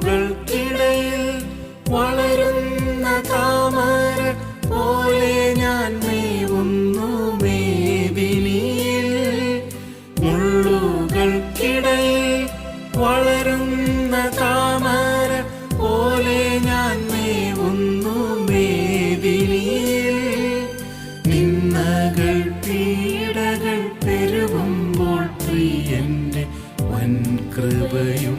പൂക്കൾക്കിടയിൽ വളരുന്ന താമര പോലെ ഞാൻ മേവുന്നു മേബിനിയിൽ മുള്ളുകൾക്കിടയിൽ വളരുന്ന താമര പോലെ ഞാൻ മേവുന്നു മേബിനിയിൽ നിന്നകൾ പീഡകൾ പെരുവുമ്പോൾ പ്രിയന്റെ വൻകൃപയും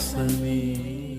കീഴിലെന്താശ്വാസമേ